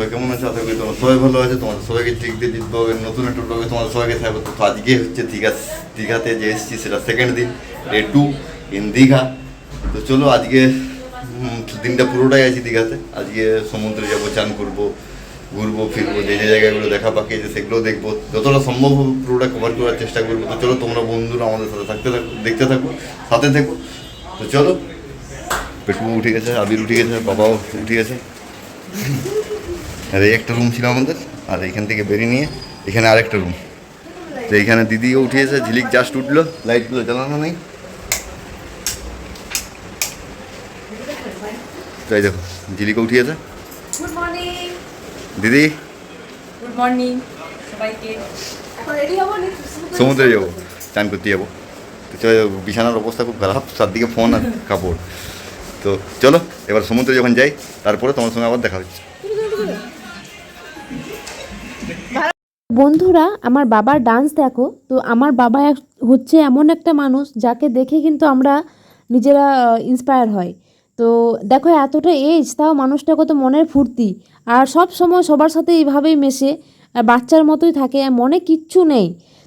সবাই কেমন আছে? আশা করি তোমরা সবাই ভালো আছে। তোমাদের সবাইকে ঠিক দিয়ে দিতে নতুন একটা ব্লগে তোমাদের সবাইকে থাকবে তো আজকে হচ্ছে দীঘা, দীঘাতে যে এসেছি সেটা সেকেন্ড দিন ডে টু ইন দীঘা। তো চলো আজকে দিনটা পুরোটাই আছি দীঘাতে। আজকে সমুদ্রে যাব, চান করব, ঘুরবো, ফিরবো, যে যে জায়গাগুলো দেখা বাকি আছে সেগুলো দেখব। যতটা সম্ভব হবে পুরোটা কভার করার চেষ্টা করব। তো চলো তোমরা বন্ধুরা আমাদের সাথে থাকতে থাকো, দেখতে থাকো, সাথে থেকো। তো চলো, পেটুও উঠে গেছে, আবির উঠে গেছে, বাবাও উঠে গেছে। আর এই একটা রুম ছিল আমাদের আর এইখান থেকে বেরিয়ে নিয়ে এখানে আরেকটা রুম তো এইখানে দিদিও উঠিয়েছে ঝিলিক জাস্ট উঠল লাইটগুলো জ্বালানো নেই। তাই দেখো ঝিলিকে উঠিয়েছে। দিদি? গুড মর্নিং সবাইকে। সমুদ্রে যাব চান করতে যাব। তো চলো বিছানার অবস্থা খুব খারাপ চারদিকে ফোন আর কাপড়। তো চলো এবার সমুদ্রে যখন যাই তারপরে তোমার সঙ্গে আবার দেখা হচ্ছে। বন্ধুরা, আমার বাবার ডান্স দেখো। তো আমার বাবা হচ্ছে এমন একটা মানুষ যাকে দেখে কিন্তু আমরা নিজেরা ইন্সপায়ার হয়। তো দেখো, এতটা এজ তাও মানুষটা কত মনের ফুর্তি। আর সব সময় সবার সাথে এইভাবেই মেশে বাচ্চার মতোই থাকে মনে কিচ্ছু নেই।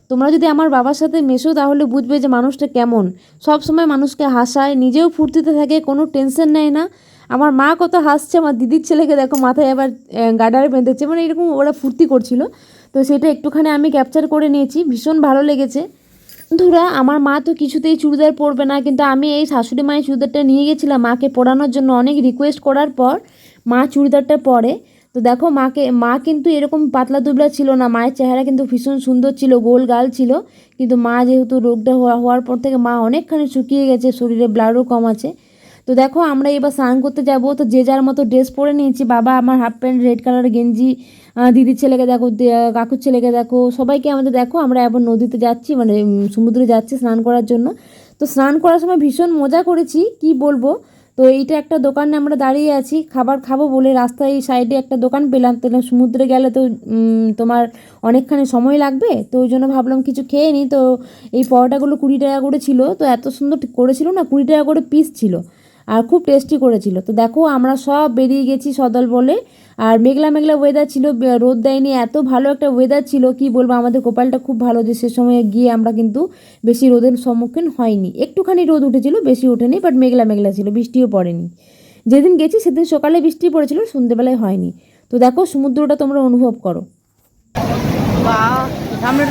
তোমরা যদি আমার বাবার সাথে মেশো, তাহলে বুঝবে যে মানুষটা কেমন। সব সময় মানুষকে হাসায়, নিজেও ফুর্তিতে থাকে, কোনো টেনশন নেয় না। আমার মা কত হাসছে, আমার দিদির ছেলেকে দেখো, মাথায় আবার গাডারে বেঁধেছে মানে এরকম ওরা ফুর্তি করছিল। তো সেটা একটুখানি আমি ক্যাপচার করে নিয়েছি, ভীষণ ভালো লেগেছে। বন্ধুরা আমার মা তো কিছুতেই চুড়িদার পরবে না, কিন্তু আমি এই শাশুড়ি মায়ের চুড়িদারটা নিয়ে গেছিলাম মাকে পরানোর জন্য অনেক রিকোয়েস্ট করার পর মা চুড়িদারটা পরে। তো দেখো মাকে, মা কিন্তু এরকম পাতলা দুবলা ছিল না, মায়ের চেহারা কিন্তু ভীষণ সুন্দর ছিল, গোল গাল ছিল, কিন্তু মা যেহেতু রোগটা হওয়া, হওয়ার পর থেকে মা অনেকখানি শুকিয়ে গেছে, শরীরে ব্লাডও কম আছে। তো দেখো আমরা এবার স্নান করতে যাব, তো যে যার মতো ড্রেস পরে নিয়েছি, বাবা আমার হাফ প্যান্ট রেড কালার গেঞ্জি দিদির ছেলেকে দেখো কাকুর ছেলেকে দেখো, সবাইকে আমাদের দেখো, আমরা এবার নদীতে যাচ্ছি মানে সমুদ্রে যাচ্ছি স্নান করার জন্য। তো স্নান করার সময় ভীষণ মজা করেছি, কি বলব? তো এইটা একটা দোকানে আমরা দাঁড়িয়ে আছি, খাবার খাব বলে রাস্তায় সাইডে একটা দোকান পেলাম তাহলে সমুদ্রে গেলে তো তোমার অনেকখানি সময় লাগবে, তো ওই জন্য ভাবলাম কিছু খেয়ে নিই তো এই পরোটাগুলো কুড়ি টাকা করে ছিল, তো এত সুন্দর করেছিল না, কুড়ি টাকা করে পিস ছিল। আর খুব টেস্টি করেছিল। তো দেখো আমরা সব বেরিয়ে গেছি সদল বলে। আর মেঘলা মেঘলা ওয়েদার ছিল রোদ দেয়নি। এত ভালো একটা ওয়েদার ছিল কি বলব আমাদের গোপালটা খুব ভালো যে সে সময় গিয়ে আমরা কিন্তু বেশি রোদের সম্মুখীন হয়নি। একটুখানি রোদ উঠেছিল বেশি ওঠেনি বাট মেঘলা মেঘলা ছিল বৃষ্টিও পড়েনি। যেদিন গেছি সেদিন সকালে বৃষ্টি পড়েছিল সন্ধ্যেবেলায় হয়নি। তো দেখো সমুদ্রটা তোমরা অনুভব করো। সামনে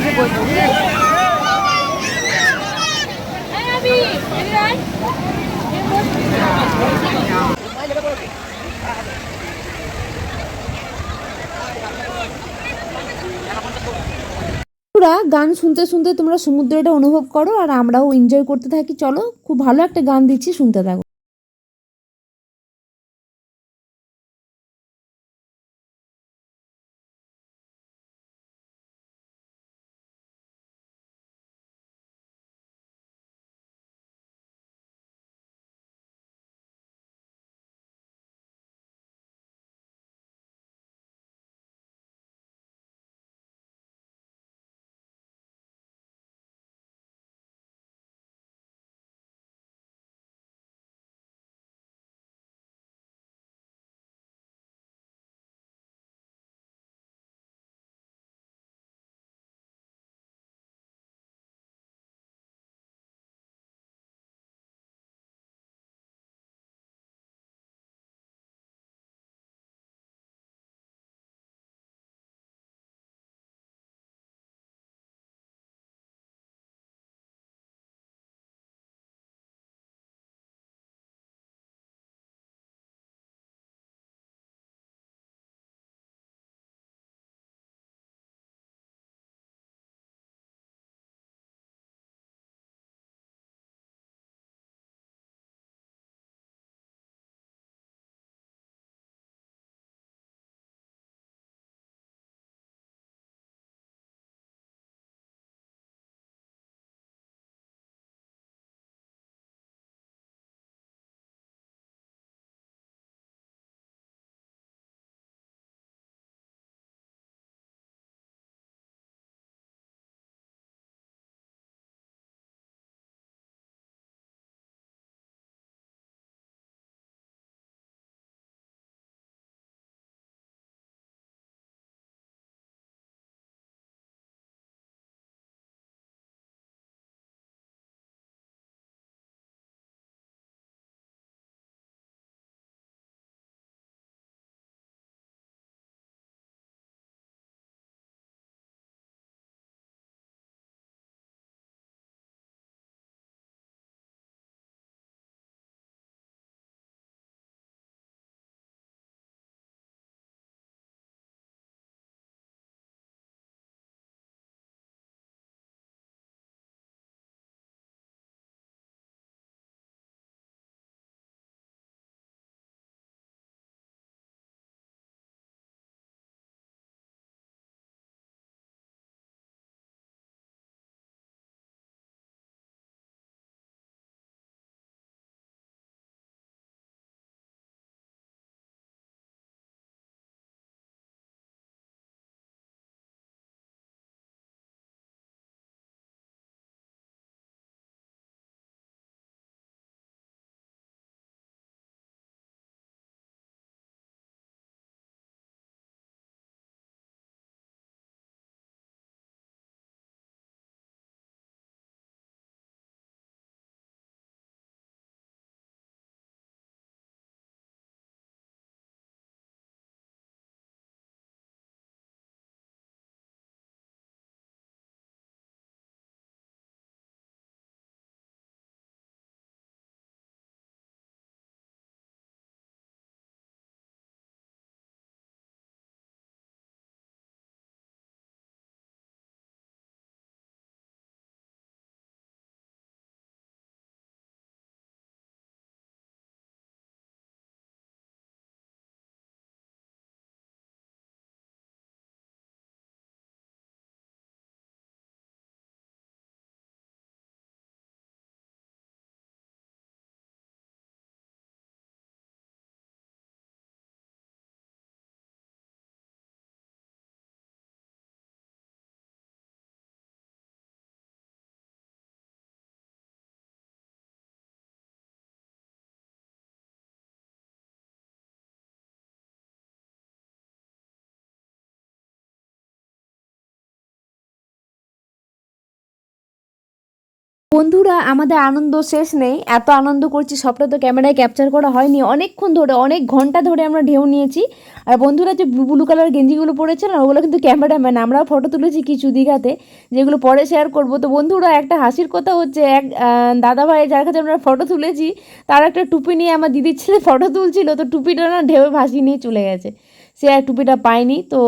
গান শুনতে শুনতে তোমরা সমুদ্রটা অনুভব করো আর আমরাও এনজয় করতে থাকি। চলো, খুব ভালো একটা গান দিচ্ছি, শুনতে থাকো। বন্ধুরা, আমাদের আনন্দ শেষ নেই। এত আনন্দ করছি, সবটা তো ক্যামেরায় ক্যাপচার করা হয়নি। অনেকক্ষণ ধরে, অনেক ঘণ্টা ধরে আমরা ঢেউ নিয়েছি। আর বন্ধুরা, যে ব্লু কালার গেঞ্জিগুলো পরেছে না, ওগুলো কিন্তু ক্যামেরাম্যান আমরাও ফটো তুলেছি কিছু দীঘাতে, যেগুলো পরে শেয়ার করব। তো বন্ধুরা, একটা হাসির কথা হচ্ছে, এক দাদা ভাই যার কাছে আমরা ফটো তুলেছি, তার একটা টুপি নিয়ে আমার দিদির ছেলে ফটো তুলছিল, তো টুপিটা না ঢেউ ভাসিয়ে নিয়ে চলে গেছে। সে আর টুপিটা পায়নি। তো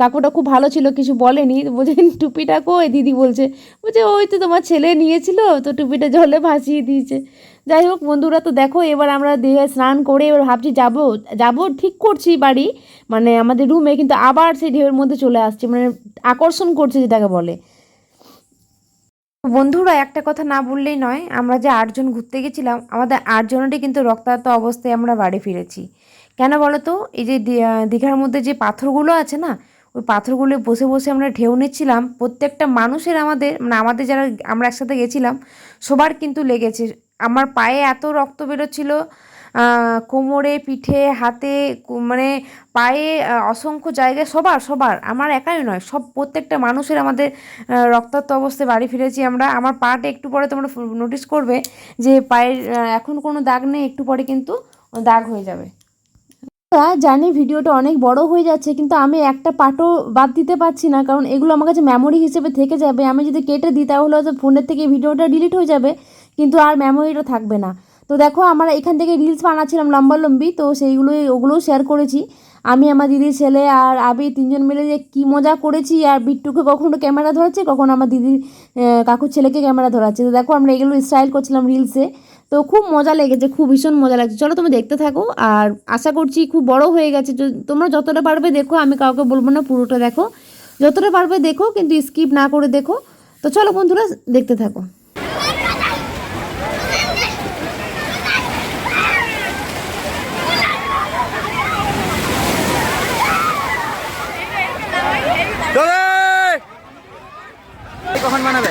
কাকুটা খুব ভালো ছিল, কিছু বলেনি। বলছে, টুপিটা কই? দিদি বলছে বলছে, ওই তো তোমার ছেলে নিয়েছিল, তো টুপিটা জলে ভাসিয়ে দিয়েছে। যাই হোক, বন্ধুরা, তো দেখো, এবার আমরা দেহে স্নান করে এবার ভাবছি যাব যাব ঠিক করছি বাড়ি। মানে আমাদের রুমে কিন্তু আবার সেই ঢেউয়ের মধ্যে চলে আসছে মানে আকর্ষণ করছে যেটাকে বলে। বন্ধুরা, একটা কথা না বললেই নয়, আমরা যে আটজন ঘুরতে গেছিলাম, আমাদের আটজনেরই কিন্তু রক্তাক্ত অবস্থায় আমরা বাড়ি ফিরেছি। কেন বলো তো এই যে দীঘার মধ্যে যে পাথরগুলো আছে না, ওই পাথরগুলো বসে বসে আমরা ঢেউ নিচ্ছিলাম। প্রত্যেকটা মানুষের আমাদের মানে আমাদের যারা আমরা একসাথে গেছিলাম, সবার কিন্তু লেগেছে। আমার পায়ে এত রক্ত বেরোচ্ছিল কোমরে, পিঠে, হাতে মানে পায়ে অসংখ্য জায়গায় সবার সবার। আমার একাই নয়, সব প্রত্যেকটা মানুষের আমাদের রক্তাক্ত অবস্থায় বাড়ি ফিরেছি আমরা। আমার পাটা একটু পরে তোমরা নোটিস করবে যে পায়ের এখন কোনো দাগ নেই, একটু পরে কিন্তু দাগ হয়ে যাবে। জানি ভিডিওটা অনেক বড় হয়ে যাচ্ছে, কিন্তু আমি একটা পার্টও বাদ দিতে পারছি না, কারণ এগুলো আমার কাছে মেমোরি হিসেবে থেকে যাবে। আমি যদি কেটে দিই, তাহলে হয়তো ফোনের থেকে ভিডিওটা ডিলিট হয়ে যাবে, কিন্তু আর মেমোরিটা থাকবে না। তো দেখো, আমরা এখান থেকে রিলস বানাচ্ছিলাম লম্বালম্বি, তো সেইগুলোই, ওগুলোও শেয়ার করেছি। আমি, আমার দিদির ছেলে আর আবি তিনজন মিলে যে কী মজা করেছি, আর বিট্টুকে কখনো ক্যামেরা ধরাচ্ছে, কখনো আমার দিদির কাকুর ছেলেকে ক্যামেরা ধরাচ্ছে। তো দেখো, আমরা এগুলো স্টাইল করছিলাম রিলসে তো খুব মজা লেগেছে, খুব ভীষণ মজা লাগছে। চলো তুমি দেখতে থাকো, আর আশা করছি খুব বড় হয়ে গেছে। তোমরা যতটা পারবে দেখো, আমি কাউকে বলব না, পুরোটা দেখো। যতটা পারবে দেখো, কিন্তু স্কিপ না করে দেখো। তো চলো বন্ধুরা, দেখতে থাকো। কখন বানাবে?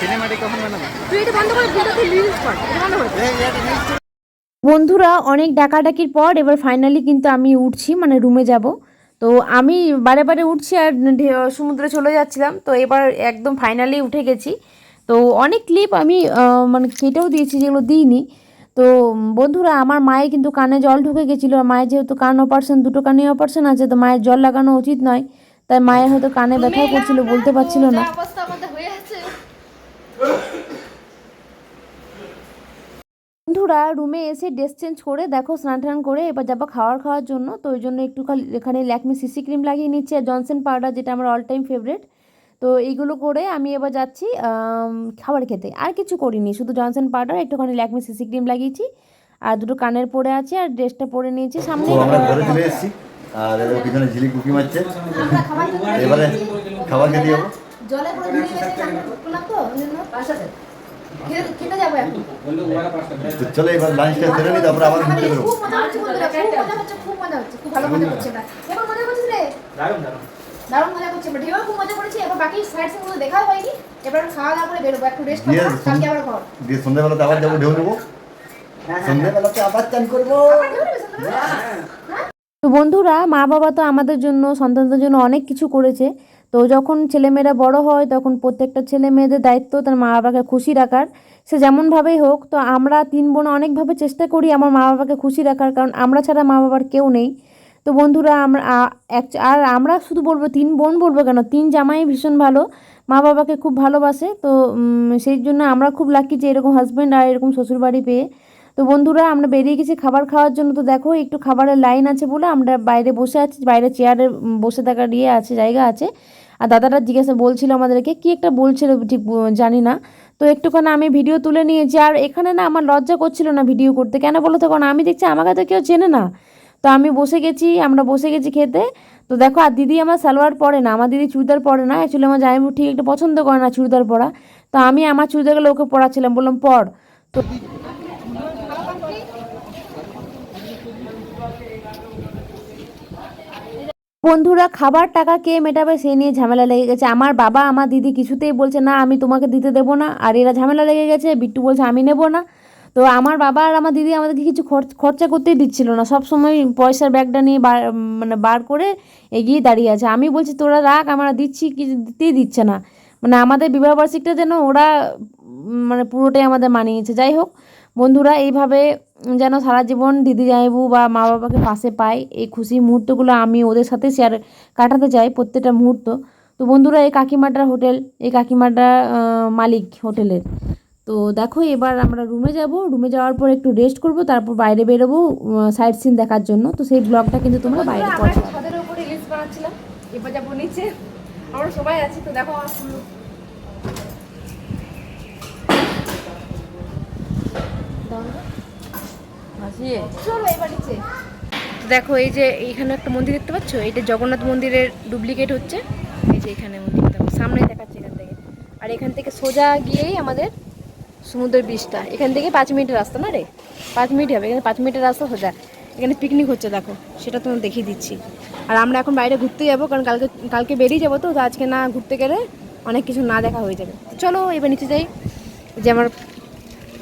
সিনেমাটি কখন বানাবে? তুই এটা বন্ধ করে ভিডিওতে রিলস কর ভালো হবে বন্ধুরা অনেক ডাকাডাকির পর এবার ফাইনালি কিন্তু আমি উঠছি মানে রুমে যাব। তো আমি বারে বারে উঠছি আর ঢে- সমুদ্রে চলে যাচ্ছিলাম। তো এবার একদম ফাইনালি উঠে গেছি। তো অনেক ক্লিপ আমি মানে কেটেও দিয়েছি যেগুলো দিইনি। তো বন্ধুরা আমার মায়ের কিন্তু কানে জল ঢুকে গেছিল। আর মায়ের যেহেতু কান অপারেশন দুটো কানে অপারেশন আছে তো মায়ের জল লাগানো উচিত নয়। তাই মায়ের হয়তো কানে ব্যথাও করছিল বলতে পারছিল না অবস্থা আমাদের হয়ে আছে বন্ধুরা রুমে এসে ড্রেস চেঞ্জ করে দেখো স্নান টান করে এবার যাব খাওয়ার খাওয়ার জন্য। তো ওই জন্য একটু খালি এখানে ল্যাকমি সিসি ক্রিম লাগিয়ে নিচ্ছি আর জনসন পাউডার যেটা আমার অল টাইম ফেভারিট তো এইগুলো করে আমি এবার যাচ্ছি খাবার খেতে। আর কিছু করিনি শুধু জনসন পাউডার একটুখানি ল্যাকমি সিসি ক্রিম লাগিয়েছি। আর দুটো কানের পরে আছে আর ড্রেসটা পরে নিয়েছি সামনে আর এবার পিছনে ঝিলিক মারছে। এবারে খাবার খেতে যাব। জলে পুরো ভিজে গেছে চান তো ওই জন্য খেতে- খেতে যাব এখন। তো এবার লাঞ্চটা সেরে নিই তারপরে আবার ঘুরতে বেরোবো। খুব মজা হচ্ছে বন্ধুরা খুব মজা হচ্ছে খুব মজা হচ্ছে খুব ভালো মজা করছে এটা এবার মজা করছিস রে? দারুণ দারুণ। দারুণ মজা করছে এবার। খুব মজা করেছি এবার বাকি সাইড সিনগুলো দেখাও হয়নি। এবার খাওয়া দাওয়া করে বেরোবো একটু রেস্ট করব কালকে আবার ঘর দিয়ে সন্ধ্যেবেলাতে আবার যাব ঢেউ নেব? সন্ধ্যেবেলাতে আবার চান করব? আবার ঢেউ নেবে সন্ধ্যাবেলা? তো বন্ধুরা মা বাবা তো আমাদের জন্য সন্তানদের জন্য অনেক কিছু করেছে। তো যখন ছেলেমেয়েরা বড় হয়, তখন প্রত্যেকটা ছেলে মেয়েদের দায়িত্ব তার মা বাবাকে খুশি রাখার। সে যেমনভাবেই হোক, তো আমরা তিন বোন অনেকভাবে চেষ্টা করি আমার মা বাবাকে খুশি রাখার, কারণ আমরা ছাড়া মা বাবার কেউ নেই। তো বন্ধুরা, আমরা আর আমরা শুধু বলব তিন বোন বলব কেন? তিন জামাই ভীষণ ভালো, মা বাবাকে খুব ভালোবাসে। তো সেই জন্য আমরা খুব লাকি যে এরকম হাজব্যান্ড আর এরকম শ্বশুরবাড়ি পেয়ে। তো বন্ধুরা, আমরা বেরিয়ে গেছি খাবার খাওয়ার জন্য। তো দেখো, একটু খাবারের লাইন আছে বলে আমরা বাইরে বসে আছি, বাইরে চেয়ারে বসে থাকার ইয়ে আছে, জায়গা আছে। আর দাদাটা জিজ্ঞাসা বলছিল আমাদেরকে, কি একটা বলছিল ঠিক জানি না। তো একটুখানি আমি ভিডিও তুলে নিয়েছি, আর এখানে না আমার লজ্জা করছিল না ভিডিও করতে। কেন বলো তো, কারণ আমি দেখছি আমাকে তো কেউ চেনে না। তো আমি বসে গেছি, আমরা বসে গেছি খেতে। তো দেখো, আর দিদি আমার সালোয়ার পরে না, আমার দিদি চুড়িদার পরে না অ্যাকচুয়ালি আমার জামাইবু ঠিক একটা পছন্দ করে না চুড়িদার পরা। তো আমি আমার চুড়িদারগুলো ওকে পরাচ্ছিলাম, বললাম, পর। তো বন্ধুরা, খাবার টাকা কে মেটাবে সে নিয়ে ঝামেলা লেগে গেছে। আমার বাবা, আমার দিদি কিছুতেই বলছে, না, আমি তোমাকে দিতে দেবো না। আর এরা ঝামেলা লেগে গেছে, বিট্টু বলছে, আমি নেব না। তো আমার বাবা আর আমার দিদি আমাদেরকে কিছু খরচ করতেই দিচ্ছিল না। সব সময় পয়সার ব্যাগটা নিয়ে বার মানে বার করে এগিয়ে দাঁড়িয়ে আছে। আমি বলছি, তোরা রাখ, আমরা দিচ্ছি, কিছু দিতেই দিচ্ছে না। মানে আমাদের বিবাহবার্ষিকটা যেন ওরা মানে পুরোটাই আমাদের মানিয়েছে। যাই হোক বন্ধুরা এইভাবে যেন সারা জীবন দিদি জামাইবু বা মা বাবাকে পাশে পাই এই খুশি মুহূর্তগুলো আমি ওদের সাথে শেয়ার কাটাতে চাই প্রত্যেকটা মুহূর্ত। তো বন্ধুরা এই কাকিমাটার হোটেল এই কাকিমাটা মালিক হোটেলের। তো দেখো এবার আমরা রুমে যাব। রুমে যাওয়ার পর একটু রেস্ট করব তারপর বাইরে বেরোবো সাইড সিন দেখার জন্য। তো সেই ব্লগটা কিন্তু তোমরা বাইরে। ছাদের উপরে রিলস বানাচ্ছিলাম এবার যাব নিচে। আমরা সবাই আছি তো দেখো আমার ফুল চলো এবার নিচে দেখো এই যে এইখানে একটা মন্দির দেখতে পাচ্ছ? এটা জগন্নাথ মন্দিরের ডুপ্লিকেট হচ্ছে। এই যে এখানে মন্দির দেখো সামনে দেখাচ্ছে এখান থেকে। আর এখান থেকে সোজা গিয়েই আমাদের সমুদ্রের বীজটা এখান থেকে পাঁচ মিনিটের রাস্তা না রে? পাঁচ মিনিট হবে এখানে পাঁচ মিনিটের রাস্তা সোজা। এখানে পিকনিক হচ্ছে দেখো। সেটা তোমার দেখিয়ে দিচ্ছি। আর আমরা এখন বাইরে ঘুরতে যাব কারণ কালকে কালকে বেরিয়ে যাব তো তো আজকে না ঘুরতে গেলে অনেক কিছু না দেখা হয়ে যাবে। চলো এবার নিচে যাই। যে আমার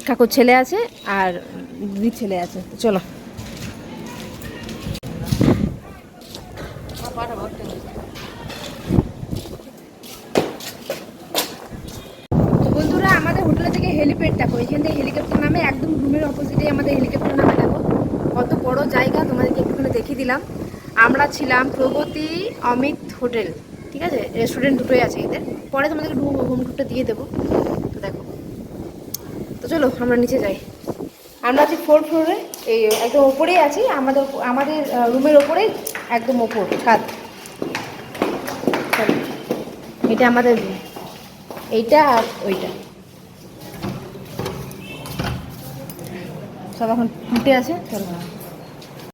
কাকুর ছেলে আছে আর দিদির ছেলে আছে। চলো। বন্ধুরা, আমাদের হোটেল থেকে হেলিপ্যাড দেখো। এখান থেকে হেলিকপ্টার নামে একদম রুমের অপোজিটে আমাদের হেলিকপ্টার নামে দেখো। কত বড় জায়গা, তোমাদেরকে একটুখানি দেখিয়ে দিলাম। আমরা ছিলাম প্রগতি অমিত হোটেল, ঠিক আছে? রেস্টুরেন্ট দুটোই আছে এদের। পরে তোমাদেরকে হোম দিয়ে দেবো। তো চলো, আমরা নিচে যাই। আমরা আছি ফোর ফ্লোরে এই একদম ওপরেই আছি, আমাদের আমাদের রুমের ওপরেই একদম ওপর ছাদ এটা আমাদের রুম এইটা আর ওইটা। সব এখন ফুটে আছে, চলো।